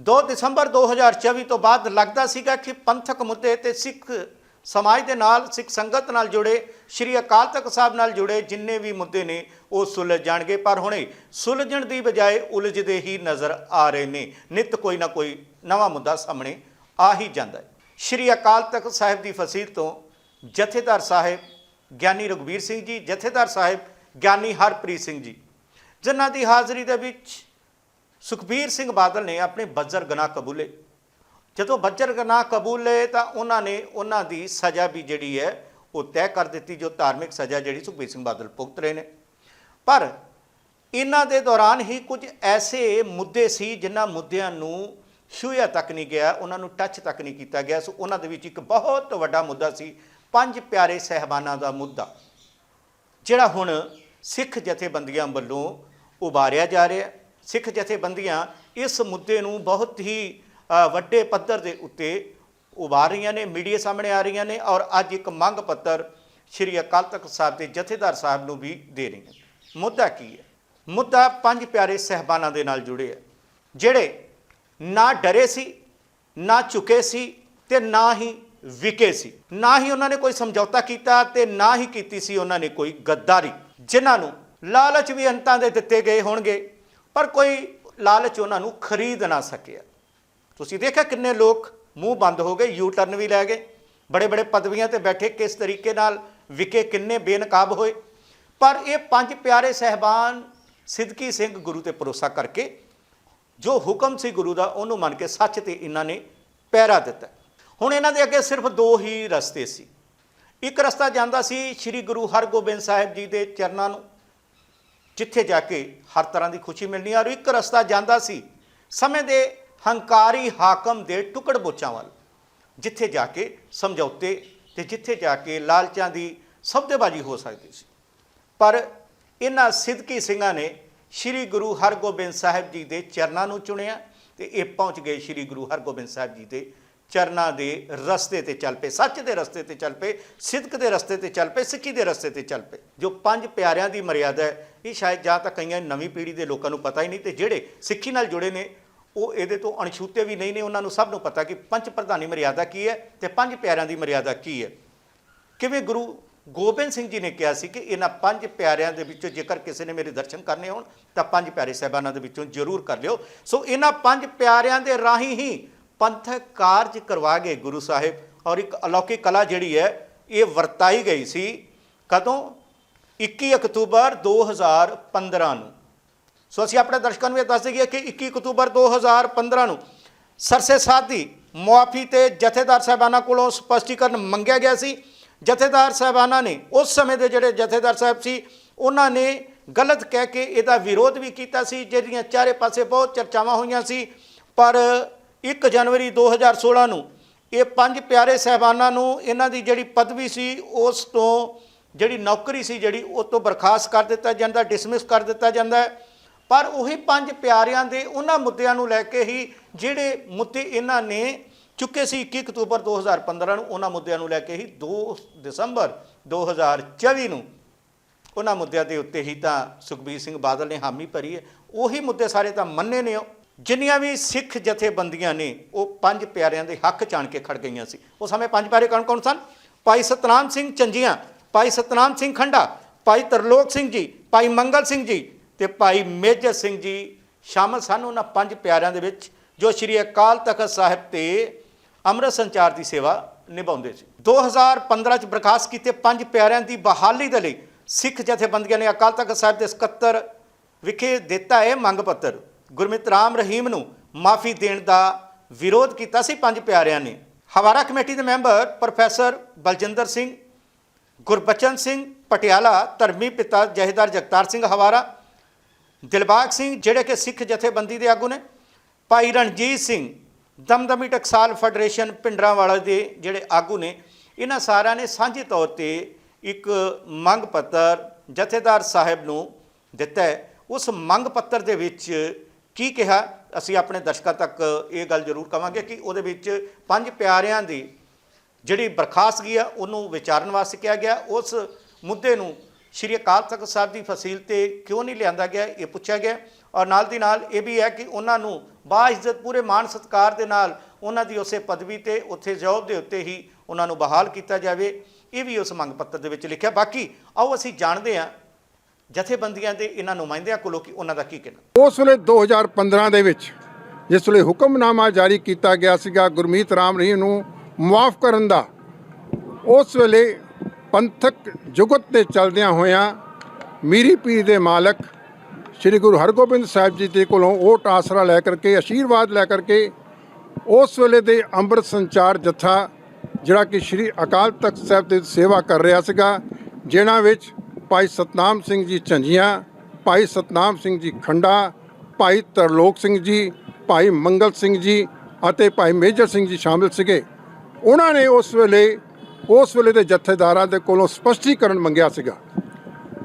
2 ਦਸੰਬਰ 2024 ਤੋਂ ਬਾਅਦ ਲੱਗਦਾ ਸੀਗਾ ਕਿ ਪੰਥਕ ਮੁੱਦੇ ਤੇ ਸਿੱਖ ਸਮਾਜ ਦੇ ਨਾਲ, ਸਿੱਖ ਸੰਗਤ ਨਾਲ ਜੁੜੇ, ਸ਼੍ਰੀ ਅਕਾਲ ਤਖਤ ਸਾਹਿਬ ਨਾਲ ਜੁੜੇ ਜਿੰਨੇ ਵੀ ਮੁੱਦੇ ਨੇ, ਉਹ ਸੁਲਝ ਜਾਣਗੇ। ਪਰ ਹੁਣੇ ਸੁਲਝਣ ਦੀ ਬਜਾਏ ਉਲਝਦੇ ਹੀ ਨਜ਼ਰ ਆ ਰਹੇ ਨੇ। ਨਿਤ ਕੋਈ ਨਾ ਕੋਈ ਨਵਾਂ ਮੁੱਦਾ ਸਾਹਮਣੇ ਆ ਹੀ ਜਾਂਦਾ ਹੈ। ਸ਼੍ਰੀ ਅਕਾਲ ਤਖਤ ਸਾਹਿਬ ਦੀ ਫਸੀਲ ਤੋਂ ਜਥੇਦਾਰ ਸਾਹਿਬ ਗਿਆਨੀ ਰਘਵੀਰ ਸਿੰਘ ਜੀ, ਜਥੇਦਾਰ ਸਾਹਿਬ ਗਿਆਨੀ ਹਰਪ੍ਰੀਤ ਸਿੰਘ ਜੀ, ਜਿਨ੍ਹਾਂ ਦੀ ਹਾਜ਼ਰੀ ਦੇ ਵਿੱਚ ਸੁਖਬੀਰ ਸਿੰਘ ਬਾਦਲ ਨੇ ਆਪਣੇ ਬੱਜਰ ਗਨਾਹ ਕਬੂਲੇ। ਜਦੋਂ ਬੱਜਰ ਗਨਾਹ ਕਬੂਲੇ ਤਾਂ ਉਹਨਾਂ ਨੇ ਉਹਨਾਂ ਦੀ ਸਜ਼ਾ ਵੀ ਜਿਹੜੀ ਹੈ, ਉਹ ਤੈਅ ਕਰ ਦਿੱਤੀ, ਜੋ ਧਾਰਮਿਕ ਸਜ਼ਾ ਜਿਹੜੀ ਸੁਖਬੀਰ ਸਿੰਘ ਬਾਦਲ ਭੁਗਤ ਰਹੇ ਨੇ। ਪਰ ਇਹਨਾਂ ਦੇ ਦੌਰਾਨ ਹੀ ਕੁਝ ਐਸੇ ਮੁੱਦੇ ਸੀ, ਜਿਨ੍ਹਾਂ ਮੁੱਦਿਆਂ ਨੂੰ ਛੂਹਿਆ ਤੱਕ ਨਹੀਂ ਗਿਆ, ਉਹਨਾਂ ਨੂੰ ਟੱਚ ਤੱਕ ਨਹੀਂ ਕੀਤਾ ਗਿਆ। ਸੋ ਉਹਨਾਂ ਦੇ ਵਿੱਚ ਇੱਕ ਬਹੁਤ ਵੱਡਾ ਮੁੱਦਾ ਸੀ, ਪੰਜ ਪਿਆਰੇ ਸਹਿਬਾਨਾਂ ਦਾ ਮੁੱਦਾ, ਜਿਹੜਾ ਹੁਣ ਸਿੱਖ ਜਥੇਬੰਦੀਆਂ ਵੱਲੋਂ ਉਭਾਰਿਆ ਜਾ ਰਿਹਾ। ਸਿੱਖ ਜਥੇਬੰਦੀਆਂ ਇਸ ਮੁੱਦੇ ਨੂੰ ਬਹੁਤ ਹੀ ਵੱਡੇ ਪੱਧਰ ਦੇ ਉੱਤੇ ਉਭਾਰ ਰਹੀਆਂ ਨੇ, ਮੀਡੀਆ ਸਾਹਮਣੇ ਆ ਰਹੀਆਂ ਨੇ ਔਰ ਅੱਜ ਇੱਕ ਮੰਗ ਪੱਤਰ ਸ਼੍ਰੀ ਅਕਾਲ ਤਖਤ ਸਾਹਿਬ ਦੇ ਜਥੇਦਾਰ ਸਾਹਿਬ ਨੂੰ ਵੀ ਦੇ ਰਹੀਆਂ ਮੁੱਦਾ ਕੀ ਹੈ? ਮੁੱਦਾ ਪੰਜ ਪਿਆਰੇ ਸਹਿਬਾਨਾਂ ਦੇ ਨਾਲ ਜੁੜੇ ਹੈ ਜਿਹੜੇ ਨਾ ਡਰੇ ਸੀ, ਨਾ ਝੁਕੇ ਸੀ ਤੇ ਨਾ ਹੀ ਵਿਕੇ ਸੀ। ਨਾ ਹੀ ਉਹਨਾਂ ਨੇ ਕੋਈ ਸਮਝੌਤਾ ਕੀਤਾ ਤੇ ਨਾ ਹੀ ਕੀਤੀ ਸੀ ਉਹਨਾਂ ਨੇ ਕੋਈ ਗੱਦਾਰੀ, ਜਿਨ੍ਹਾਂ ਨੂੰ ਲਾਲਚ ਵੀ ਅੰਤਾਂ ਦੇ ਦਿੱਤੇ ਗਏ ਹੋਣਗੇ। ਪਰ ਕੋਈ ਲਾਲਚ ਉਹਨਾਂ ਨੂੰ ਖਰੀਦ ਨਾ ਸਕਿਆ ਤੁਸੀਂ ਦੇਖਿਆ ਕਿੰਨੇ ਲੋਕ ਮੂੰਹ ਬੰਦ ਹੋ ਗਏ ਯੂ ਟਰਨ ਵੀ ਲੈ ਗਏ। ਬੜੇ ਬੜੇ ਪਦਵੀਆਂ ਤੇ ਬੈਠੇ, ਕਿਸ ਤਰੀਕੇ ਨਾਲ ਵਿਕੇ, ਕਿੰਨੇ ਬੇਨਕਾਬ ਹੋਏ। ਪਰ ਇਹ ਪੰਜ ਪਿਆਰੇ ਸਹਿਬਾਨ ਸਿੱਧਕੀ ਸਿੰਘ ਗੁਰੂ ਤੇ ਭਰੋਸਾ ਕਰਕੇ ਜੋ ਹੁਕਮ ਸੀ ਗੁਰੂ ਦਾ, ਉਹਨੂੰ ਮੰਨ ਕੇ ਸੱਚ ਤੇ ਇਹਨਾਂ ਨੇ ਪਹਿਰਾ ਦਿੱਤਾ। ਹੁਣ ਇਹਨਾਂ ਦੇ ਅੱਗੇ ਸਿਰਫ ਦੋ ਹੀ ਰਸਤੇ ਸੀ। ਇੱਕ ਰਸਤਾ ਜਾਂਦਾ ਸੀ ਸ੍ਰੀ ਗੁਰੂ ਹਰਗੋਬਿੰਦ ਸਾਹਿਬ ਜੀ ਦੇ ਚਰਨਾਂ ਨੂੰ ਜਿੱਥੇ ਜਾ ਕੇ ਹਰ ਤਰ੍ਹਾਂ ਦੀ ਖੁਸ਼ੀ ਮਿਲਣੀ ਔਰ ਇੱਕ ਰਸਤਾ ਜਾਂਦਾ ਸੀ ਸਮੇਂ ਦੇ ਹੰਕਾਰੀ ਹਾਕਮ ਦੇ ਟੁਕੜ ਬੋਚਾਂ ਵੱਲ, ਜਿੱਥੇ ਜਾ ਕੇ ਸਮਝੌਤੇ ਤੇ ਜਿੱਥੇ ਜਾ ਕੇ ਲਾਲਚਾਂ ਦੀ ਸਬਦੇਬਾਜ਼ੀ ਹੋ ਸਕਦੀ ਸੀ। ਪਰ ਇਹਨਾਂ ਸਿੱਧਕੀ ਸਿੰਘਾਂ ਨੇ ਸ੍ਰੀ ਗੁਰੂ ਹਰਗੋਬਿੰਦ ਸਾਹਿਬ ਜੀ ਦੇ ਚਰਨਾਂ ਨੂੰ ਚੁਣਿਆ ਤੇ ਇਹ ਪਹੁੰਚ ਗਏ ਸ੍ਰੀ ਗੁਰੂ ਹਰਗੋਬਿੰਦ ਸਾਹਿਬ ਜੀ ਦੇ ਚਰਨਾਂ ਦੇ ਰਸਤੇ ਤੇ ਚੱਲ ਪਏ, ਸੱਚ ਦੇ ਰਸਤੇ ਤੇ ਚੱਲ ਪਏ ਸਿੱਧਕ ਦੇ ਰਸਤੇ ਤੇ ਚੱਲ ਪਏ, ਸਿੱਖੀ ਦੇ ਰਸਤੇ ਤੇ ਚੱਲ ਪਏ। ਜੋ ਪੰਜ ਪਿਆਰਿਆਂ ਦੀ ਮਰਿਆਦਾ ਹੈ, ਇਹ ਸ਼ਾਇਦ ਜਾਂ ਤਾਂ ਕਈਆਂ ਨਵੀਂ ਪੀੜ੍ਹੀ ਦੇ ਲੋਕਾਂ ਨੂੰ ਪਤਾ ਹੀ ਨਹੀਂ ਤੇ ਜਿਹੜੇ ਸਿੱਖੀ ਨਾਲ ਜੁੜੇ ਨੇ, ਉਹ ਇਹਦੇ ਤੋਂ ਅਣਛੂਤੇ ਵੀ ਨਹੀਂ ਨੇ, ਉਹਨਾਂ ਨੂੰ ਸਭ ਨੂੰ ਪਤਾ ਕਿ ਪੰਜ ਪ੍ਰਧਾਨੀ ਮਰਿਆਦਾ ਕੀ ਹੈ ਤੇ ਪੰਜ ਪਿਆਰਿਆਂ ਦੀ ਮਰਿਆਦਾ ਕੀ ਹੈ। ਕਿਵੇਂ ਗੁਰੂ ਗੋਬਿੰਦ ਸਿੰਘ ਜੀ ਨੇ ਕਿਹਾ ਸੀ ਕਿ ਇਹਨਾਂ ਪੰਜ ਪਿਆਰਿਆਂ ਦੇ ਵਿੱਚੋਂ ਜੇਕਰ ਕਿਸੇ ਨੇ ਮੇਰੇ ਦਰਸ਼ਨ ਕਰਨੇ ਹੋਣ, ਤਾਂ ਪੰਜ ਪਿਆਰੇ ਸਹਿਬਾਨਾਂ ਦੇ ਵਿੱਚੋਂ ਜ਼ਰੂਰ ਕਰ ਲਿਓ। ਸੋ ਇਹਨਾਂ ਪੰਜ ਪਿਆਰਿਆਂ ਦੇ ਰਾਹੀਂ ਹੀ ਪੰਥਕ ਕਾਰਜ ਕਰਵਾ ਗਏ ਗੁਰੂ ਸਾਹਿਬ ਔਰ ਇੱਕ ਅਲੌਕਿਕ ਕਲਾ ਜਿਹੜੀ ਹੈ, ਇਹ ਵਰਤਾਈ ਗਈ ਸੀ ਕਦੋਂ? 21 ਅਕਤੂਬਰ 2015 ਨੂੰ। ਸੋ ਅਸੀਂ ਆਪਣੇ ਦਰਸ਼ਕਾਂ ਨੂੰ ਇਹ ਦੱਸ ਦਈਏ ਕਿ 21 ਅਕਤੂਬਰ 2015 ਨੂੰ ਸਰਸੇ ਸਾਦੀ ਮੁਆਫੀ ਤੇ ਜਥੇਦਾਰ ਸਾਹਿਬਾਨਾਂ ਕੋਲੋਂ ਸਪਸ਼ਟੀਕਰਨ ਮੰਗਿਆ ਗਿਆ ਸੀ। ਜਥੇਦਾਰ ਸਾਹਿਬਾਨਾਂ ਨੇ ਉਸ ਸਮੇਂ ਦੇ ਜਿਹੜੇ ਜਥੇਦਾਰ ਸਾਹਿਬ ਸੀ, ਉਹਨਾਂ ਨੇ ਗਲਤ ਕਹਿ ਕੇ ਇਹਦਾ ਵਿਰੋਧ ਵੀ ਕੀਤਾ ਸੀ, ਜਿਹੜੀਆਂ ਚਾਰੇ ਪਾਸੇ ਬਹੁਤ ਚਰਚਾਵਾਂ ਹੋਈਆਂ ਸੀ। ਪਰ 1 ਜਨਵਰੀ 2016 ਨੂੰ, ਇਹ ਪੰਜ ਪਿਆਰੇ ਸਹਿਬਾਨਾਂ ਨੂੰ ਇਹਨਾਂ ਦੀ ਜਿਹੜੀ ਪਦਵੀ ਸੀ, ਉਸ ਤੋਂ ਜਿਹੜੀ ਨੌਕਰੀ ਸੀ ਜਿਹੜੀ, ਉਹ ਤੋਂ ਬਰਖਾਸਤ ਕਰ ਦਿੱਤਾ ਜਾਂਦਾ ਡਿਸਮਿਸ ਕਰ ਦਿੱਤਾ ਜਾਂਦਾ ਪਰ ਉਹੀ ਪੰਜ ਪਿਆਰਿਆਂ ਦੇ ਉਹਨਾਂ ਮੁੱਦਿਆਂ ਨੂੰ ਲੈ ਕੇ ਹੀ ਜਿਹੜੇ ਮੁੱਦੇ ਇਹਨਾਂ ਨੇ ਚੁੱਕੇ ਸੀ 21 ਅਕਤੂਬਰ 2015 ਨੂੰ, ਉਹਨਾਂ ਮੁੱਦਿਆਂ ਨੂੰ ਲੈ ਕੇ ਹੀ 2 ਦਸੰਬਰ 2024 ਨੂੰ, ਉਹਨਾਂ ਮੁੱਦਿਆਂ ਦੇ ਉੱਤੇ ਹੀ ਤਾਂ ਸੁਖਬੀਰ ਸਿੰਘ ਬਾਦਲ ਨੇ ਹਾਮੀ ਭਰੀ ਹੈ। ਉਹੀ ਮੁੱਦੇ ਸਾਰੇ ਤਾਂ ਮੰਨੇ ਨੇ ਉਹ। ਜਿੰਨੀਆਂ ਵੀ ਸਿੱਖ ਜਥੇਬੰਦੀਆਂ ਨੇ, ਉਹ ਪੰਜ ਪਿਆਰਿਆਂ ਦੇ ਹੱਕ ਚਾਣ ਕੇ ਖੜ ਗਈਆਂ ਸੀ। ਉਹ ਸਮੇਂ ਪੰਜ ਪਿਆਰੇ ਕੌਣ ਕੌਣ ਸਨ? ਭਾਈ ਸਤਨਾਮ ਸਿੰਘ ਚੰਜੀਆਂ, ਭਾਈ ਸਤਨਾਮ ਸਿੰਘ ਖੰਡਾ, ਭਾਈ ਤਰਲੋਕ ਸਿੰਘ ਜੀ, ਭਾਈ ਮੰਗਲ ਸਿੰਘ ਜੀ ਤੇ ਭਾਈ ਮੇਜਰ ਸਿੰਘ ਜੀ ਸ਼ਾਮਲ ਸਨ ਉਹਨਾਂ ਪੰਜ ਪਿਆਰਿਆਂ ਦੇ ਵਿੱਚ, ਜੋ ਸ੍ਰੀ ਅਕਾਲ ਤਖਤ ਸਾਹਿਬ ਤੇ ਅੰਮ੍ਰਿਤ ਸੰਚਾਰ ਦੀ ਸੇਵਾ ਨਿਭਾਉਂਦੇ ਸੀ। 2015 ਚ ਬਰਖਾਸਤ ਕੀਤੇ ਪੰਜ ਪਿਆਰਿਆਂ ਦੀ ਬਹਾਲੀ ਦੇ ਲਈ ਸਿੱਖ ਜਥੇਬੰਦੀਆਂ ਨੇ ਅਕਾਲ ਤਖਤ ਸਾਹਿਬ ਦੇ ਸਕੱਤਰ ਵਿਖੇ ਦਿੱਤਾ ਹੈ ਮੰਗ ਪੱਤਰ। ਗੁਰਮਿਤ ਰਾਮ ਰਹੀਮ ਨੂੰ ਮਾਫੀ ਦੇਣ ਦਾ ਵਿਰੋਧ ਕੀਤਾ ਸੀ ਪੰਜ ਪਿਆਰਿਆਂ ਨੇ। ਹਵਾਰਾ ਕਮੇਟੀ ਦੇ ਮੈਂਬਰ ਪ੍ਰੋਫੈਸਰ ਬਲਜਿੰਦਰ ਸਿੰਘ, ਗੁਰਬਚਨ ਸਿੰਘ ਪਟਿਆਲਾ, ਧਰਮੀ ਪਿਤਾ ਜਹੇਦਾਰ ਜਗਤਾਰ ਸਿੰਘ ਹਵਾਰਾ, ਦਿਲਬਾਗ ਸਿੰਘ ਜਿਹੜੇ ਕਿ ਸਿੱਖ ਜਥੇਬੰਦੀ ਦੇ ਆਗੂ ਨੇ, ਭਾਈ ਰਣਜੀਤ ਸਿੰਘ, ਦਮਦਮੀ ਟਕਸਾਲ ਫੈਡਰੇਸ਼ਨ ਪਿੰਡਰਾਂਵਾਲਾ ਦੇ ਜਿਹੜੇ ਆਗੂ ਨੇ, ਇਹਨਾਂ ਸਾਰਿਆਂ ਨੇ ਸਾਂਝੇ ਤੌਰ ਤੇ ਇੱਕ ਮੰਗ ਪੱਤਰ ਜਥੇਦਾਰ ਸਾਹਿਬ ਨੂੰ ਦਿੱਤਾ ਹੈ। ਉਸ ਮੰਗ ਪੱਤਰ ਦੇ ਵਿੱਚ ਕੀ ਕਿਹਾ? ਅਸੀਂ ਆਪਣੇ ਦਰਸ਼ਕਾਂ ਤੱਕ ਇਹ ਗੱਲ ਜ਼ਰੂਰ ਕਵਾਂਗੇ ਕਿ ਉਹਦੇ ਵਿੱਚ ਪੰਜ ਪਿਆਰਿਆਂ ਦੀ ਜਿਹੜੀ ਬਰਖਾਸਤਗੀ ਆ, ਉਹਨੂੰ ਵਿਚਾਰਨ ਵਾਸਤੇ ਕਿਹਾ ਗਿਆ। ਉਸ ਮੁੱਦੇ ਨੂੰ ਸ਼੍ਰੀ ਅਕਾਲ ਤਖਤ ਸਾਹਿਬ ਦੀ ਫਸੀਲ ਤੇ ਕਿਉਂ ਨਹੀਂ ਲਿਆਂਦਾ ਗਿਆ, ਇਹ ਪੁੱਛਿਆ ਗਿਆ। ਔਰ ਨਾਲ ਦੀ ਨਾਲ ਇਹ ਵੀ ਹੈ ਕਿ ਉਹਨਾਂ ਨੂੰ ਬਾ ਇੱਜ਼ਤ ਪੂਰੇ ਮਾਣ ਸਤਿਕਾਰ ਦੇ ਨਾਲ ਉਹਨਾਂ ਦੀ ਉਸੇ ਪਦਵੀ ਤੇ, ਉੱਥੇ ਜੌਬ ਦੇ ਉੱਤੇ ਹੀ ਉਹਨਾਂ ਨੂੰ ਬਹਾਲ ਕੀਤਾ ਜਾਵੇ। ਇਹ ਵੀ ਉਸ ਮੰਗ ਪੱਤਰ ਦੇ ਵਿੱਚ ਲਿਖਿਆ। ਬਾਕੀ ਆਓ ਅਸੀਂ ਜਾਣਦੇ ਹਾਂ ਜਥੇਬੰਦੀਆਂ ਦੇ ਇਹਨਾਂ ਨੁਮਾਇੰਦਿਆਂ ਕੋਲੋਂ ਕਿ ਉਹਨਾਂ ਦਾ ਕੀ ਕਹਿਣਾ? ਉਸ ਵੇਲੇ 2015 ਦੇ ਵਿੱਚ ਜਿਸ ਵੇਲੇ ਹੁਕਮਨਾਮਾ ਜਾਰੀ ਕੀਤਾ ਗਿਆ ਸੀਗਾ, ਗੁਰਮੀਤ ਰਾਮ ਰਹੀਮ ਨੂੰ ਮੁਆਫ ਕਰਨ ਦਾ, ਉਸ ਵੇਲੇ ਪੰਥਕ ਜੁਗਤ ਤੇ ਚੱਲਦਿਆਂ ਹੋਇਆਂ ਮੀਰੀ ਪੀਰ ਦੇ ਮਾਲਕ ਸ੍ਰੀ ਗੁਰੂ ਹਰਗੋਬਿੰਦ ਸਾਹਿਬ ਜੀ ਦੇ ਕੋਲੋਂ ਓਟ ਆਸਰਾ ਲੈ ਕਰਕੇ ਆਸ਼ੀਰਵਾਦ ਲੈ ਕਰਕੇ ਉਸ ਵੇਲੇ ਦੇ ਅੰਮ੍ਰਿਤ ਸੰਚਾਰ ਜਥਾ ਜਿਹੜਾ ਕਿ ਸ੍ਰੀ ਅਕਾਲ ਤਖਤ ਸਾਹਿਬ ਦੀ ਸੇਵਾ ਕਰ ਰਿਹਾ ਸੀਗਾ, ਜਿਨ੍ਹਾਂ ਵਿੱਚ ਭਾਈ ਸਤਨਾਮ ਸਿੰਘ ਜੀ ਝੰਜੀਆਂ, ਭਾਈ ਸਤਨਾਮ ਸਿੰਘ ਜੀ ਖੰਡਾ, ਭਾਈ ਤਰਲੋਕ ਸਿੰਘ ਜੀ, ਭਾਈ ਮੰਗਲ ਸਿੰਘ ਜੀ ਅਤੇ ਭਾਈ ਮੇਜਰ ਸਿੰਘ ਜੀ ਸ਼ਾਮਿਲ ਸੀਗੇ। ਉਹਨਾਂ ਨੇ ਉਸ ਵੇਲੇ ਉਸ ਵੇਲੇ ਦੇ ਜਥੇਦਾਰਾਂ ਦੇ ਕੋਲੋਂ ਸਪਸ਼ਟੀਕਰਨ ਮੰਗਿਆ ਸੀਗਾ।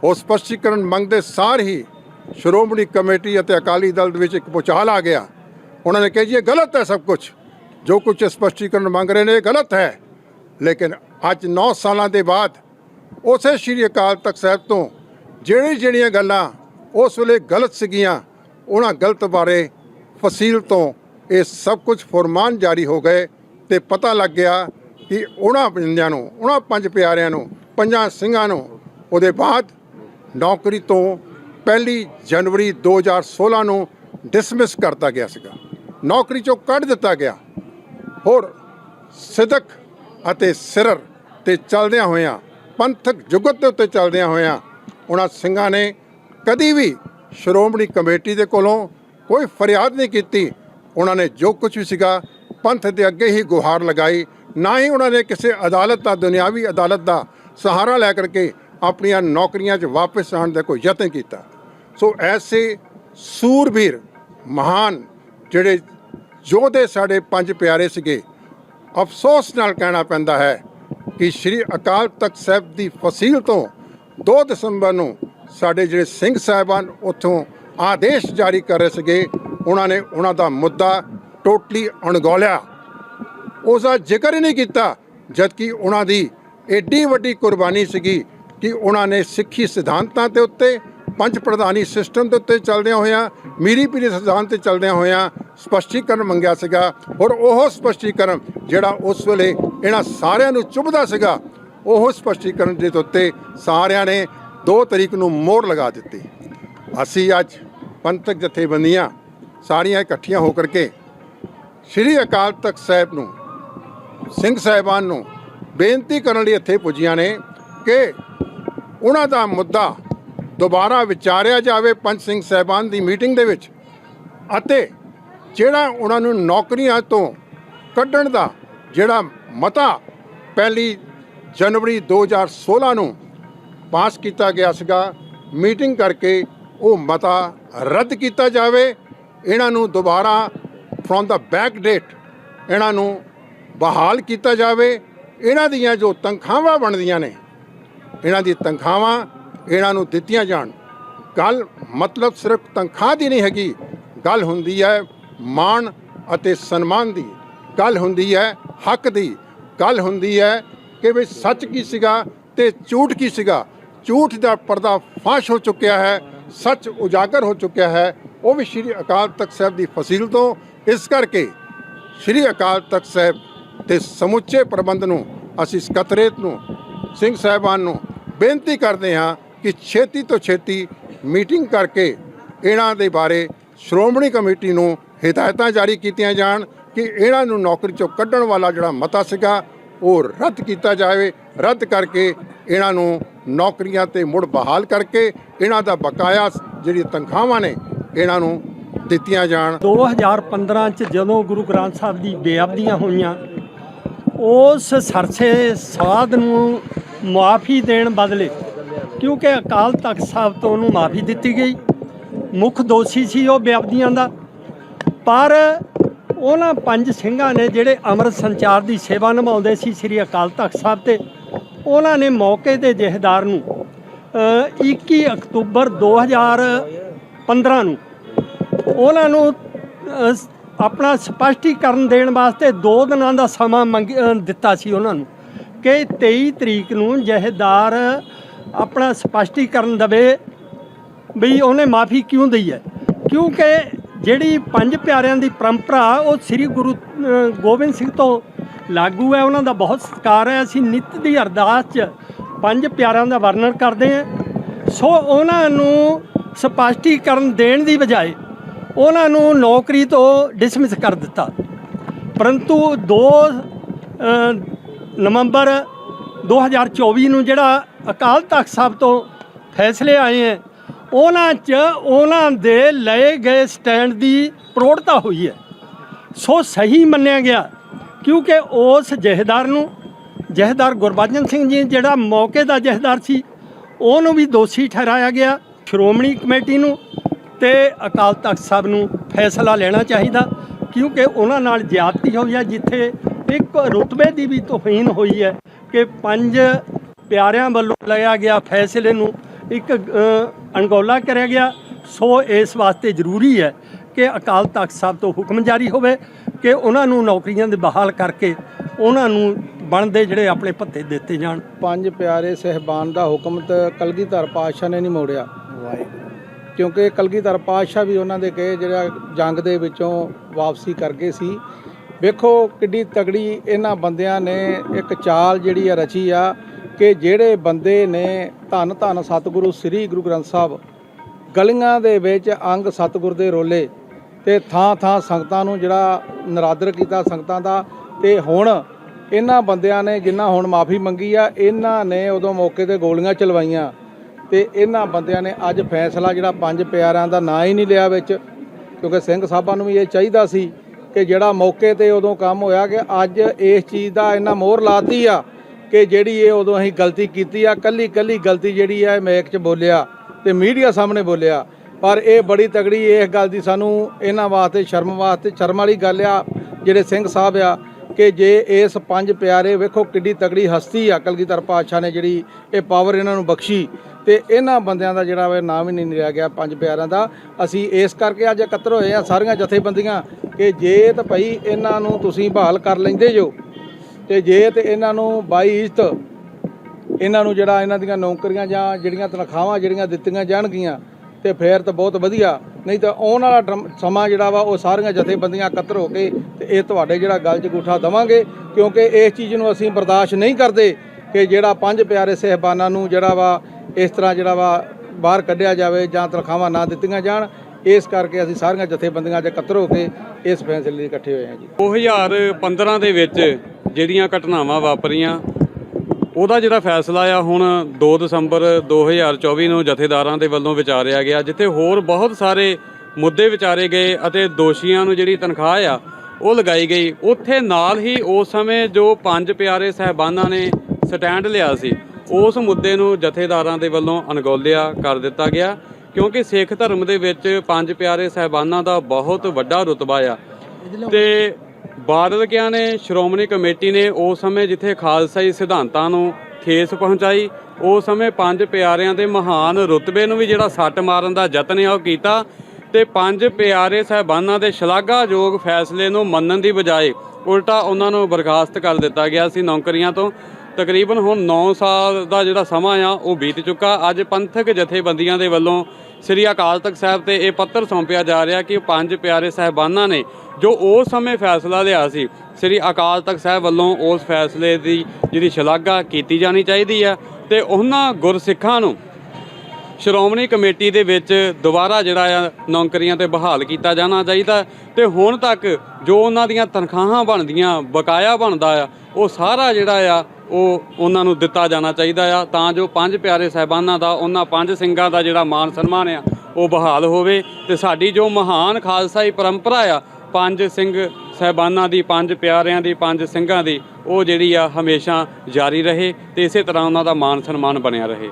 ਉਹ ਸਪਸ਼ਟੀਕਰਨ ਮੰਗਦੇ ਸਾਰ ਹੀ ਸ਼੍ਰੋਮਣੀ ਕਮੇਟੀ ਅਤੇ ਅਕਾਲੀ ਦਲ ਦੇ ਵਿੱਚ ਇੱਕ ਪੁਚਾਲ ਆ ਗਿਆ। ਉਹਨਾਂ ਨੇ ਕਿਹਾ, ਜੀ, ਇਹ ਗਲਤ ਹੈ ਸਭ ਕੁਝ ਜੋ ਕੁਝ ਇਹ ਸਪਸ਼ਟੀਕਰਨ ਮੰਗ ਰਹੇ ਨੇ, ਇਹ ਗਲਤ ਹੈ। ਲੇਕਿਨ ਅੱਜ 9 ਸਾਲਾਂ ਦੇ ਬਾਅਦ ਉਸੇ ਸ਼੍ਰੀ ਅਕਾਲ ਤਖਤ ਸਾਹਿਬ ਤੋਂ ਜਿਹੜੀ ਜਿਹੜੀਆਂ ਗੱਲਾਂ ਉਸ ਵੇਲੇ ਗਲਤ ਸੀਗੀਆਂ, ਉਹਨਾਂ ਗਲਤ ਬਾਰੇ ਫਸੀਲ ਤੋਂ ਇਹ ਸਭ ਕੁਝ ਫਰਮਾਨ ਜਾਰੀ ਹੋ ਗਏ ਤੇ ਪਤਾ ਲੱਗ ਗਿਆ ਕਿ ਉਹਨਾਂ ਬੰਦਿਆਂ ਨੂੰ, ਉਹਨਾਂ ਪੰਜ ਪਿਆਰਿਆਂ ਨੂੰ, ਪੰਜਾਂ ਸਿੰਘਾਂ ਨੂੰ ਉਹਦੇ ਬਾਅਦ ਨੌਕਰੀ ਤੋਂ ਪਹਿਲੀ ਜਨਵਰੀ 2016 ਨੂੰ ਡਿਸਮਿਸ ਕਰਤਾ ਗਿਆ ਸੀਗਾ। ਨੌਕਰੀ ਚੋਂ ਕੱਢ ਦਿੱਤਾ ਗਿਆ। ਹੋਰ ਸਿਦਕ ਅਤੇ ਸਿਰਰ ਤੇ ਚੱਲਦਿਆਂ ਹੋਇਆਂ ਪੰਥਕ ਜੁਗਤ ਦੇ ਉੱਤੇ ਚੱਲਦਿਆਂ ਹੋਇਆਂ ਉਹਨਾਂ ਸਿੰਘਾਂ ਨੇ ਕਦੀ ਵੀ ਸ਼੍ਰੋਮਣੀ ਕਮੇਟੀ ਦੇ ਕੋਲੋਂ ਕੋਈ ਫਰਿਆਦ ਨਹੀਂ ਕੀਤੀ। ਉਹਨਾਂ ਨੇ ਜੋ ਕੁਝ ਵੀ ਸੀਗਾ, ਪੰਥ ਦੇ ਅੱਗੇ ਹੀ ਗੁਹਾਰ ਲਗਾਈ। ਨਾ ਹੀ ਉਹਨਾਂ ਨੇ ਕਿਸੇ ਅਦਾਲਤ ਦਾ, ਦੁਨਿਆਵੀ ਅਦਾਲਤ ਦਾ ਸਹਾਰਾ ਲੈ ਕਰਕੇ ਆਪਣੀਆਂ ਨੌਕਰੀਆਂ 'ਚ ਵਾਪਸ ਆਉਣ ਦਾ ਕੋਈ ਯਤਨ ਕੀਤਾ। ਸੋ ਐਸੇ ਸੂਰਬੀਰ, ਮਹਾਨ ਜਿਹੜੇ ਯੋਧੇ ਸਾਡੇ ਪੰਜ ਪਿਆਰੇ ਸੀਗੇ, ਅਫਸੋਸ ਨਾਲ ਕਹਿਣਾ ਪੈਂਦਾ ਹੈ ਕਿ ਸ੍ਰੀ ਅਕਾਲ ਤਖਤ ਸਾਹਿਬ ਦੀ ਫਸੀਲ ਤੋਂ 2 ਦਸੰਬਰ ਨੂੰ ਸਾਡੇ ਜਿਹੜੇ ਸਿੰਘ ਸਾਹਿਬਾਨ ਉੱਥੋਂ ਆਦੇਸ਼ ਜਾਰੀ ਕਰ ਰਹੇ ਸੀਗੇ, ਉਹਨਾਂ ਨੇ ਉਹਨਾਂ ਦਾ ਮੁੱਦਾ ਟੋਟਲੀ ਅਣਗੌਲਿਆ। ਉਸ ਦਾ ਜ਼ਿਕਰ ਹੀ ਨਹੀਂ ਕੀਤਾ, ਜਦਕਿ ਉਹਨਾਂ ਦੀ ਐਡੀ ਵੱਡੀ ਕੁਰਬਾਨੀ ਸੀਗੀ ਕਿ ਉਹਨਾਂ ਨੇ ਸਿੱਖੀ ਸਿਧਾਂਤਾਂ ਦੇ ਉੱਤੇ, ਪੰਜ ਪ੍ਰਧਾਨੀ ਸਿਸਟਮ ਦੇ ਉੱਤੇ ਚੱਲਦਿਆਂ ਹੋਇਆਂ ਮੀਰੀ ਪੀਰੀ ਸਿਧਾਂਤ ਤੇ ਚੱਲਦਿਆਂ ਹੋਇਆਂ ਸਪਸ਼ਟੀਕਰਨ ਮੰਗਿਆ ਸੀਗਾ। ਔਰ ਉਹ ਸਪਸ਼ਟੀਕਰਨ ਜਿਹੜਾ ਉਸ ਵੇਲੇ ਇਹਨਾਂ ਸਾਰਿਆਂ ਨੂੰ ਚੁਭਦਾ ਸੀਗਾ, ਉਹ ਸਪਸ਼ਟੀਕਰਨ ਦੇ ਉੱਤੇ ਸਾਰਿਆਂ ਨੇ 2 ਤਰੀਕ ਨੂੰ ਮੋਹਰ ਲਗਾ ਦਿੱਤੀ। ਅਸੀਂ ਅੱਜ ਪੰਥਕ ਜਥੇਬੰਦੀਆਂ ਸਾਰੀਆਂ ਇਕੱਠੀਆਂ ਹੋ ਕਰਕੇ ਸ੍ਰੀ ਅਕਾਲ ਤਖਤ ਸਾਹਿਬ ਨੂੰ, ਸਿੰਘ ਸਾਹਿਬਾਨ ਨੂੰ ਬੇਨਤੀ ਕਰਨ ਲਈ ਇੱਥੇ ਪੁੱਜੀਆਂ ਨੇ ਕਿ ਉਹਨਾਂ ਦਾ ਮੁੱਦਾ ਦੁਬਾਰਾ ਵਿਚਾਰਿਆ ਜਾਵੇ ਪੰਜ ਸਿੰਘ ਸਾਹਿਬਾਨ ਦੀ ਮੀਟਿੰਗ ਦੇ ਵਿੱਚ ਅਤੇ ਜਿਹੜਾ ਉਹਨਾਂ ਨੂੰ ਨੌਕਰੀਆਂ ਤੋਂ ਕੱਢਣ ਦਾ ਜਿਹੜਾ ਮਤਾ ਪਹਿਲੀ ਜਨਵਰੀ 2016 ਨੂੰ ਪਾਸ ਕੀਤਾ ਗਿਆ ਸੀਗਾ, ਮੀਟਿੰਗ ਕਰਕੇ ਉਹ ਮਤਾ ਰੱਦ ਕੀਤਾ ਜਾਵੇ। ਇਹਨਾਂ ਨੂੰ ਦੁਬਾਰਾ ਫਰੋਮ ਦਾ ਬੈਕ ਡੇਟ ਇਹਨਾਂ ਨੂੰ ਬਹਾਲ ਕੀਤਾ ਜਾਵੇ। ਇਹਨਾਂ ਦੀਆਂ ਜੋ ਤਨਖਾਹਾਂ ਬਣਦੀਆਂ ਨੇ, ਇਹਨਾਂ ਦੀ ਤਨਖਾਹਾਂ ਇਹਨਾਂ ਨੂੰ ਦਿੱਤੀਆਂ ਜਾਣ। ਗੱਲ ਮਤਲਬ ਸਿਰਫ ਤਨਖਾਹ ਦੀ ਨਹੀਂ ਹੈਗੀ, ਗੱਲ ਹੁੰਦੀ ਹੈ ਮਾਣ ਅਤੇ ਸਨਮਾਨ ਦੀ ਗੱਲ ਹੁੰਦੀ ਹੈ, ਹੱਕ ਦੀ ਗੱਲ ਹੁੰਦੀ ਹੈ ਕਿ ਵੀ ਸੱਚ ਕੀ ਸੀਗਾ ਤੇ ਝੂਠ ਕੀ ਸੀਗਾ। ਝੂਠ ਦਾ ਪਰਦਾ ਫਾਸ਼ ਹੋ ਚੁੱਕਿਆ ਹੈ, ਸੱਚ ਉਜਾਗਰ ਹੋ ਚੁੱਕਿਆ ਹੈ। ਉਹ ਵੀ ਸ੍ਰੀ ਅਕਾਲ ਤਖਤ ਸਾਹਿਬ ਦੀ ਫਸੀਲ ਤੋਂ। ਇਸ ਕਰਕੇ ਸ੍ਰੀ ਅਕਾਲ ਤਖਤ ਸਾਹਿਬ ਤੇ ਸਮੁੱਚੇ ਪ੍ਰਬੰਧ ਨੂੰ, ਅਸੀਂ ਸਕਤਰੇਤ ਨੂੰ, ਸਿੰਘ ਸਾਹਿਬਾਨ ਨੂੰ ਬੇਨਤੀ ਕਰਦੇ ਹਾਂ ਕਿ ਛੇਤੀ ਤੋਂ ਛੇਤੀ ਮੀਟਿੰਗ ਕਰਕੇ ਇਹਨਾਂ ਦੇ ਬਾਰੇ ਸ਼੍ਰੋਮਣੀ ਕਮੇਟੀ ਨੂੰ ਹਦਾਇਤਾਂ ਜਾਰੀ ਕੀਤੀਆਂ ਜਾਣ ਕਿ ਇਹਨਾਂ ਨੂੰ ਨੌਕਰੀ ਚੋਂ ਕੱਢਣ ਵਾਲਾ ਜਿਹੜਾ ਮਤਾ ਸੀਗਾ, ਉਹ ਰੱਦ ਕੀਤਾ ਜਾਵੇ। ਰੱਦ ਕਰਕੇ ਇਹਨਾਂ ਨੂੰ ਨੌਕਰੀਆਂ ਤੇ ਮੁੜ ਬਹਾਲ ਕਰਕੇ ਇਹਨਾਂ ਦਾ ਬਕਾਇਆ ਜਿਹੜੀ ਤਨਖਾਹਾਂ ਨੇ, ਇਹਨਾਂ ਨੂੰ ਦਿੱਤੀਆਂ ਜਾਣ। 2015 ਚ ਜਦੋਂ ਗੁਰੂ ਗ੍ਰੰਥ ਸਾਹਿਬ ਦੀ ਬੇਅਬਦੀਆਂ ਹੋਈਆਂ, ਉਸ ਸਰਸੇ ਸਾਧ ਨੂੰ ਮਾਫੀ ਦੇਣ ਬਦਲੇ ਕਿਉਂਕਿ ਅਕਾਲ ਤਖਤ ਸਾਹਿਬ ਤੋਂ ਉਹਨੂੰ ਮਾਫੀ ਦਿੱਤੀ ਗਈ। ਮੁੱਖ ਦੋਸ਼ੀ ਸੀ ਉਹ ਵਿਅਕਤੀਆਂ ਦਾ। ਪਰ ਉਹਨਾਂ ਪੰਜ ਸਿੰਘਾਂ ਨੇ ਜਿਹੜੇ ਅੰਮ੍ਰਿਤ ਸੰਚਾਰ ਦੀ ਸੇਵਾ ਨਿਭਾਉਂਦੇ ਸੀ ਸ੍ਰੀ ਅਕਾਲ ਤਖਤ ਸਾਹਿਬ ਤੇ ਉਹਨਾਂ ਨੇ ਮੌਕੇ ਤੇ ਜਹੇਦਾਰ ਨੂੰ ਅ, 21 ਅਕਤੂਬਰ 2015 ਨੂੰ ਉਹਨਾਂ ਨੂੰ ਆਪਣਾ ਸਪਸ਼ਟੀਕਰਨ ਦੇਣ ਵਾਸਤੇ 2 ਦਿਨਾਂ ਦਾ ਸਮਾਂ ਮੰਗ ਦਿੱਤਾ ਸੀ ਉਹਨਾਂ ਨੂੰ ਕਿ 23 ਤਰੀਕ ਨੂੰ ਜਹੇਦਾਰ ਆਪਣਾ ਸਪਸ਼ਟੀਕਰਨ ਦਵੇ ਵੀ ਉਹਨੇ ਮਾਫੀ ਕਿਉਂ ਦਈ ਹੈ? ਕਿਉਂਕਿ ਜਿਹੜੀ ਪੰਜ ਪਿਆਰਿਆਂ ਦੀ ਪਰੰਪਰਾ, ਉਹ ਸ੍ਰੀ ਗੁਰੂ ਗੋਬਿੰਦ ਸਿੰਘ ਤੋਂ ਲਾਗੂ ਹੈ। ਉਹਨਾਂ ਦਾ ਬਹੁਤ ਸਤਿਕਾਰ ਹੈ। ਅਸੀਂ ਨਿੱਤ ਦੀ ਅਰਦਾਸ 'ਚ ਪੰਜ ਪਿਆਰਿਆਂ ਦਾ ਵਰਣਨ ਕਰਦੇ ਹਾਂ। ਸੋ ਉਹਨਾਂ ਨੂੰ ਸਪਸ਼ਟੀਕਰਨ ਦੇਣ ਦੀ ਬਜਾਏ ਉਹਨਾਂ ਨੂੰ ਨੌਕਰੀ ਤੋਂ ਡਿਸਮਿਸ ਕਰ ਦਿੱਤਾ। ਪਰੰਤੂ 2 ਨਵੰਬਰ 2024 ਨੂੰ ਜਿਹੜਾ ਅਕਾਲ ਤਖਤ ਸਾਹਿਬ ਤੋਂ ਫੈਸਲੇ ਆਏ ਹੈ ਉਹਨਾਂ 'ਚ ਉਹਨਾਂ ਦੇ ਲਏ ਗਏ ਸਟੈਂਡ ਦੀ ਪ੍ਰੋੜਤਾ ਹੋਈ ਹੈ। ਸੋ ਸਹੀ ਮੰਨਿਆ ਗਿਆ, ਕਿਉਂਕਿ ਉਸ ਜਹੇਦਾਰ ਨੂੰ, ਜਹੇਦਾਰ ਗੁਰਬਚਨ ਸਿੰਘ ਜੀ, ਜਿਹੜਾ ਮੌਕੇ ਦਾ ਜਹੇਦਾਰ ਸੀ, ਉਹਨੂੰ ਵੀ ਦੋਸ਼ੀ ਠਹਿਰਾਇਆ ਗਿਆ। ਸ਼੍ਰੋਮਣੀ ਕਮੇਟੀ ਨੂੰ ਤੇ ਅਕਾਲ ਤਖਤ ਸਾਹਿਬ ਨੂੰ ਫੈਸਲਾ ਲੈਣਾ ਚਾਹੀਦਾ, ਕਿਉਂਕਿ ਉਹਨਾਂ ਨਾਲ ਜ਼ਿਆਦਤੀ ਹੋਈ ਹੈ, ਜਿੱਥੇ ਇੱਕ ਰੁਤਬੇ ਦੀ ਵੀ ਤੋਹੀਨ ਹੋਈ ਹੈ ਕਿ ਪੰਜ ਪਿਆਰਿਆਂ ਵੱਲੋਂ ਲਿਆ ਗਿਆ ਫੈਸਲੇ ਨੂੰ ਇੱਕ ਅਣਗੌਲਾ ਕਰਿਆ ਗਿਆ। ਸੋ ਇਸ ਵਾਸਤੇ ਜ਼ਰੂਰੀ ਹੈ ਕਿ ਅਕਾਲ ਤਖਤ ਸਾਹਿਬ ਤੋਂ ਹੁਕਮ ਜਾਰੀ ਹੋਵੇ ਕਿ ਉਹਨਾਂ ਨੂੰ ਨੌਕਰੀਆਂ ਦੇ ਬਹਾਲ ਕਰਕੇ ਉਹਨਾਂ ਨੂੰ ਬਣਦੇ ਜਿਹੜੇ ਆਪਣੇ ਭੱਤੇ ਦਿੱਤੇ ਜਾਣ। ਪੰਜ ਪਿਆਰੇ ਸਹਿਬਾਨ ਦਾ ਹੁਕਮ ਤਾਂ ਕਲਗੀਧਰ ਪਾਤਸ਼ਾਹ ਨੇ ਨਹੀਂ ਮੋੜਿਆ। ਕਿਉਂਕਿ ਕਲਗੀਧਰ ਪਾਤਸ਼ਾਹ ਵੀ ਉਹਨਾਂ ਦੇ ਕਹੇ ਜਿਹੜਾ ਜੰਗ ਦੇ ਵਿੱਚੋਂ ਵਾਪਸੀ ਕਰ ਗਏ ਸੀ। ਵੇਖੋ ਕਿੱਡੀ ਤਗੜੀ ਇਹਨਾਂ ਬੰਦਿਆਂ ਨੇ ਇੱਕ ਚਾਲ ਜਿਹੜੀ ਆ ਰਚੀ ਆ। ਕਿ ਜਿਹੜੇ ਬੰਦੇ ਨੇ ਧੰਨ ਧੰਨ ਸਤਿਗੁਰੂ ਸ੍ਰੀ ਗੁਰੂ ਗ੍ਰੰਥ ਸਾਹਿਬ ਗਲੀਆਂ ਦੇ ਵਿੱਚ ਅੰਗ ਸਤਿਗੁਰ ਦੇ ਰੋਲੇ ਤੇ ਥਾਂ ਥਾਂ ਸੰਗਤਾਂ ਨੂੰ ਜਿਹੜਾ ਨਰਾਦਰ ਕੀਤਾ ਸੰਗਤਾਂ ਦਾ ਤੇ ਹੁਣ ਇਹਨਾਂ ਬੰਦਿਆਂ ਨੇ ਜਿੰਨਾ ਹੁਣ ਮਾਫੀ ਮੰਗੀ ਆ, ਇਹਨਾਂ ਨੇ ਉਦੋਂ ਮੌਕੇ ਤੇ ਗੋਲੀਆਂ ਚਲਵਾਈਆਂ ਤੇ ਇਹਨਾਂ ਬੰਦਿਆਂ ਨੇ ਅੱਜ ਫੈਸਲਾ ਜਿਹੜਾ ਪੰਜ ਪਿਆਰਿਆਂ ਦਾ ਨਾਂ ਹੀ ਨਹੀਂ ਲਿਆ ਵਿੱਚ, ਕਿਉਂਕਿ ਸਿੰਘ ਸਾਹਿਬਾਂ ਨੂੰ ਵੀ ਇਹ ਚਾਹੀਦਾ ਸੀ ਕਿ ਜਿਹੜਾ ਮੌਕੇ ਤੇ ਉਦੋਂ ਕੰਮ ਹੋਇਆ ਕਿ ਅੱਜ ਇਸ ਚੀਜ਼ ਦਾ ਇਹਨਾਂ ਮੋਹਰ ਲਾਤੀ ਆ ਕਿ ਜਿਹੜੀ ਇਹ ਉਦੋਂ ਅਸੀਂ ਗਲਤੀ ਕੀਤੀ ਆ, ਕੱਲੀ ਕੱਲੀ ਗਲਤੀ ਜਿਹੜੀ ਆ, ਇਹ ਮੈਕ 'ਚ ਬੋਲਿਆ ਤੇ ਮੀਡੀਆ ਸਾਹਮਣੇ ਬੋਲਿਆ। ਪਰ ਇਹ ਬੜੀ ਤਗੜੀ ਇਸ ਗੱਲ ਦੀ ਸਾਨੂੰ ਇਹਨਾਂ ਵਾਸਤੇ ਸ਼ਰਮ ਵਾਸਤੇ, ਸ਼ਰਮ ਵਾਲੀ ਗੱਲ ਆ, ਜਿਹੜੇ ਸਿੰਘ ਸਾਹਿਬ ਆ, ਕਿ ਜੇ ਇਸ ਪੰਜ ਪਿਆਰੇ ਵੇਖੋ ਕਿੱਡੀ ਤਗੜੀ ਹਸਤੀ ਆ ਕਲਗੀਧਰ ਪਾਤਸ਼ਾਹ ਨੇ ਜਿਹੜੀ ਇਹ ਪਾਵਰ ਇਹਨਾਂ ਨੂੰ ਬਖਸ਼ੀ। ਤੇ ਇਹਨਾਂ ਬੰਦਿਆਂ ਦਾ ਜਿਹੜਾ ਵਾ ਨਾਮ ਹੀ ਨਹੀਂ ਲਿਆ ਗਿਆ ਪੰਜ ਪਿਆਰਿਆਂ ਦਾ। ਅਸੀਂ ਇਸ ਕਰਕੇ ਅੱਜ ਇਕੱਤਰ ਹੋਏ ਆ ਸਾਰੀਆਂ ਜਥੇਬੰਦੀਆਂ ਕਿ ਜੇ ਤਾਂ ਭਾਈ ਇਹਨਾਂ ਨੂੰ ਤੁਸੀਂ ਬਹਾਲ ਕਰ ਲੈਂਦੇ ਜੋ ਤੇ ਜੇ ਤੇ ਇਹਨਾਂ ਨੂੰ ਬਾਈ ਇੱਜ਼ਤ ਇਹਨਾਂ ਨੂੰ ਜਿਹੜਾ ਇਹਨਾਂ ਦੀਆਂ ਨੌਕਰੀਆਂ ਜਾਂ ਜਿਹੜੀਆਂ ਤਨਖਾਹਾਂ ਜਿਹੜੀਆਂ ਦਿੱਤੀਆਂ ਜਾਣਗੀਆਂ ਤੇ ਫੇਰ ਤਾਂ ਬਹੁਤ ਵਧੀਆ, ਨਹੀਂ ਤਾਂ ਆਉਣ ਵਾਲਾ ਡਰਮ- ਸਮਾਂ ਜਿਹੜਾ ਵਾ ਉਹ ਸਾਰੀਆਂ ਜਥੇਬੰਦੀਆਂ ਇਕੱਤਰ ਹੋ ਕੇ ਤੇ ਇਹ ਤੁਹਾਡੇ ਜਿਹੜਾ ਗੱਲ 'ਚ ਗੂਠਾ ਦਵਾਂਗੇ, ਕਿਉਂਕਿ ਇਸ ਚੀਜ਼ ਨੂੰ ਅਸੀਂ ਬਰਦਾਸ਼ਤ ਨਹੀਂ ਕਰਦੇ ਕਿ ਜਿਹੜਾ ਪੰਜ ਪਿਆਰੇ ਸਹਿਬਾਨਾਂ ਨੂੰ ਜਿਹੜਾ ਵਾ ਇਸ ਤਰ੍ਹਾਂ ਜਿਹੜਾ ਵਾ ਬਾਹਰ ਕੱਢਿਆ ਜਾਵੇ ਜਾਂ ਤਨਖਾਹਾਂ ਨਾ ਦਿੱਤੀਆਂ ਜਾਣ, ਇਸ ਕਰਕੇ ਅਸੀਂ ਸਾਰੀਆਂ ਜਥੇਬੰਦੀਆਂ 'ਚ ਇਕੱਤਰ ਹੋ ਕੇ ਇਸ ਫੈਸਲੇ ਲਈ ਇਕੱਠੇ ਹੋਏ ਹਾਂ ਜੀ। 2015 ਦੇ ਵਿੱਚ ਜਿਹੜੀਆਂ ਘਟਨਾਵਾਂ ਵਾਪਰੀਆਂ ਉਹਦਾ ਜਿਹੜਾ ਫੈਸਲਾ ਆ ਹੁਣ 2 ਦਸੰਬਰ 2024 ਨੂੰ ਜਥੇਦਾਰਾਂ ਦੇ ਵੱਲੋਂ ਵਿਚਾਰਿਆ ਗਿਆ ਜਿੱਥੇ ਹੋਰ ਬਹੁਤ ਸਾਰੇ ਮੁੱਦੇ ਵਿਚਾਰੇ ਗਏ ਅਤੇ ਦੋਸ਼ੀਆਂ ਨੂੰ ਜਿਹੜੀ ਤਨਖਾਹ ਆ ਉਹ ਲਗਾਈ ਗਈ। ਉੱਥੇ ਨਾਲ ਹੀ ਉਸ ਸਮੇਂ ਜੋ ਪੰਜ ਪਿਆਰੇ ਸਹਿਬਾਨਾਂ ਨੇ ਸਟੈਂਡ ਲਿਆ ਸੀ ਉਸ ਮੁੱਦੇ ਨੂੰ ਜਥੇਦਾਰਾਂ ਦੇ ਵੱਲੋਂ ਅਣਗੌਲਿਆ ਕਰ ਦਿੱਤਾ ਗਿਆ ਕਿਉਂਕਿ ਸਿੱਖ ਧਰਮ ਦੇ ਵਿੱਚ ਪੰਜ ਪਿਆਰੇ ਸਹਿਬਾਨਾਂ ਦਾ ਬਹੁਤ ਵੱਡਾ ਰੁਤਬਾ ਆ। ਤੇ ਬਾਦਲ ਕਿਆ ਨੇ, ਸ਼੍ਰੋਮਣੀ ਕਮੇਟੀ ਨੇ ਉਸ ਸਮੇਂ ਜਿੱਥੇ ਖਾਲਸਾਈ ਸਿਧਾਂਤਾਂ ਨੂੰ ਠੇਸ ਪਹੁੰਚਾਈ ਉਸ ਸਮੇਂ ਪੰਜ ਪਿਆਰਿਆਂ ਦੇ ਮਹਾਨ ਰੁਤਬੇ ਨੂੰ ਵੀ ਜਿਹੜਾ ਸੱਟ ਮਾਰਨ ਦਾ ਯਤਨ ਹੈ ਉਹ ਕੀਤਾ ਤੇ ਪੰਜ ਪਿਆਰੇ ਸਹਿਬਾਨਾਂ ਦੇ ਸ਼ਲਾਘਾਯੋਗ ਫੈਸਲੇ ਨੂੰ ਮੰਨਣ ਦੀ ਬਜਾਏ ਉਲਟਾ ਉਹਨਾਂ ਨੂੰ ਬਰਖਾਸਤ ਕਰ ਦਿੱਤਾ ਗਿਆ ਸੀ ਨੌਕਰੀਆਂ ਤੋਂ। ਤਕਰੀਬਨ ਹੁਣ 9 ਸਾਲ ਦਾ ਜਿਹੜਾ ਸਮਾਂ ਆ, ਉਹ ਬੀਤ ਚੁੱਕਾ। ਅੱਜ ਪੰਥਕ ਜਥੇਬੰਦੀਆਂ ਦੇ ਵੱਲੋਂ ਸ੍ਰੀ ਅਕਾਲ ਤਖਤ ਸਾਹਿਬ ਤੇ ਇਹ ਪੱਤਰ ਸੌਂਪਿਆ ਜਾ ਰਿਹਾ ਕਿ ਪੰਜ ਪਿਆਰੇ ਸਹਿਬਾਨਾਂ ਨੇ ਜੋ ਉਸ ਸਮੇਂ ਫੈਸਲਾ ਲਿਆ ਸੀ, ਸ੍ਰੀ ਅਕਾਲ ਤਖਤ ਸਾਹਿਬ ਵੱਲੋਂ ਉਸ ਫੈਸਲੇ ਦੀ ਜਿਹੜੀ ਸ਼ਲਾਘਾ ਕੀਤੀ ਜਾਣੀ ਚਾਹੀਦੀ ਹੈ ਤੇ ਉਹਨਾਂ ਗੁਰਸਿੱਖਾਂ ਨੂੰ ਸ਼੍ਰੋਮਣੀ ਕਮੇਟੀ ਦੇ ਵਿੱਚ ਦੁਬਾਰਾ ਜਿਹੜਾ ਆ ਨੌਕਰੀਆਂ ਤੇ ਬਹਾਲ ਕੀਤਾ ਜਾਣਾ ਚਾਹੀਦਾ ਤੇ ਹੁਣ ਤੱਕ ਜੋ ਉਹਨਾਂ ਦੀਆਂ ਤਨਖਾਹਾਂ ਬਣਦੀਆਂ, ਬਕਾਇਆ ਬਣਦਾ ਆ, ਉਹ ਸਾਰਾ ਜਿਹੜਾ ਆ, ਉਹ ਉਹਨਾਂ ਨੂੰ ਦਿੱਤਾ ਜਾਣਾ ਚਾਹੀਦਾ ਆ, ਤਾਂ ਜੋ ਪੰਜ ਪਿਆਰੇ ਸਹਿਬਾਨਾਂ ਦਾ, ਉਹਨਾਂ ਪੰਜ ਸਿੰਘਾਂ ਦਾ ਜਿਹੜਾ ਮਾਨ ਸਨਮਾਨ ਆ, ਉਹ ਬਹਾਲ ਹੋਵੇ ਤੇ ਸਾਡੀ ਜੋ ਮਹਾਨ ਖਾਲਸਾਈ ਪਰੰਪਰਾ ਆ, ਪੰਜ ਸਿੰਘ ਸਹਿਬਾਨਾਂ ਦੀ, ਪੰਜ ਪਿਆਰਿਆਂ ਦੀ, ਪੰਜ ਸਿੰਘਾਂ ਦੀ, ਉਹ ਜਿਹੜੀ ਆ ਹਮੇਸ਼ਾ ਜਾਰੀ ਰਹੇ ਤੇ ਇਸੇ ਤਰ੍ਹਾਂ ਉਹਨਾਂ ਦਾ ਮਾਨ ਸਨਮਾਨ ਬਣਿਆ ਰਹੇ।